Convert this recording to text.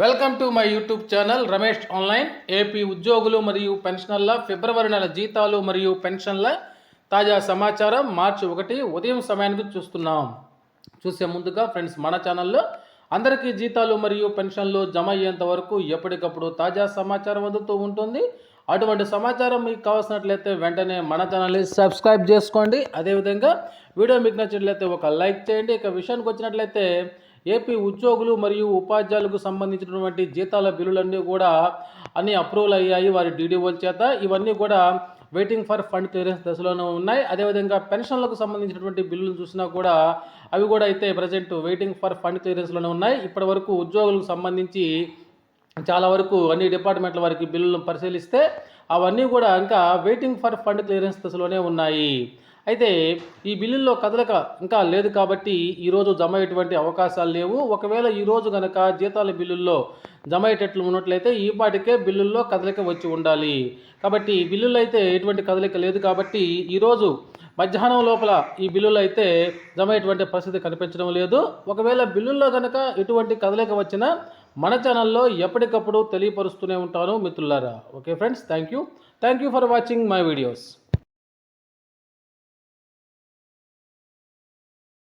Welcome to my YouTube channel Ramesh online. AP ఉద్యోగులు మరియు పెన్షనర్ల ఫిబ్రవరి నెల జీతాలు మరియు పెన్షన్ల తాజా సమాచారం మార్చి ఒకటి ఉదయం సమయానికి చూస్తున్నాం. చూసే ముందుగా ఫ్రెండ్స్ మన ఛానల్లో అందరికీ జీతాలు మరియు పెన్షన్లు జమ అయ్యేంత వరకు ఎప్పటికప్పుడు తాజా సమాచారం అందుతూ ఉంటుంది. అటువంటి సమాచారం మీకు కావాల్సినట్లయితే వెంటనే మన ఛానల్ని సబ్స్క్రైబ్ చేసుకోండి. అదేవిధంగా వీడియో మీకు నచ్చినట్లయితే ఒక లైక్ చేయండి. ఇక విషయానికి వచ్చినట్లయితే ఏపీ ఉద్యోగులు మరియు ఉపాధ్యాయులకు సంబంధించినటువంటి జీతాల బిల్లులన్నీ కూడా అన్ని అప్రూవల్ అయ్యాయి వారి డీడీఓల చేత. ఇవన్నీ కూడా వెయిటింగ్ ఫర్ ఫండ్ క్లియరెన్స్ దశలోనే ఉన్నాయి. అదేవిధంగా పెన్షన్లకు సంబంధించినటువంటి బిల్లులు చూసినా కూడా అవి కూడా అయితే ప్రజెంట్ వెయిటింగ్ ఫర్ ఫండ్ క్లియరెన్స్లోనే ఉన్నాయి. ఇప్పటి వరకు ఉద్యోగులకు సంబంధించి చాలా వరకు అన్ని డిపార్ట్మెంట్ల వారికి బిల్లులను పరిశీలిస్తే అవన్నీ కూడా ఇంకా వెయిటింగ్ ఫర్ ఫండ్ క్లియరెన్స్ దశలోనే ఉన్నాయి. అయితే ఈ బిల్లుల్లో కదలక ఇంకా లేదు కాబట్టి ఈరోజు జమ అయ్యేటువంటి అవకాశాలు లేవు. ఒకవేళ ఈరోజు కనుక జీతాల బిల్లుల్లో జమ అయ్యేటట్లు ఉన్నట్లయితే ఈ పాటికే బిల్లుల్లో కదలిక వచ్చి ఉండాలి. కాబట్టి ఈ బిల్లుల్లో అయితే ఎటువంటి కదలిక లేదు కాబట్టి ఈరోజు మధ్యాహ్నం లోపల ఈ బిల్లులు అయితే జమ అయ్యేటువంటి పరిస్థితి కనిపించడం లేదు. ఒకవేళ బిల్లుల్లో కనుక ఎటువంటి కదలిక వచ్చినా మన ఛానల్లో ఎప్పటికప్పుడు తెలియపరుస్తూనే ఉంటాను మిత్రులారా. Okay friends thank you. Thank you for watching my videos.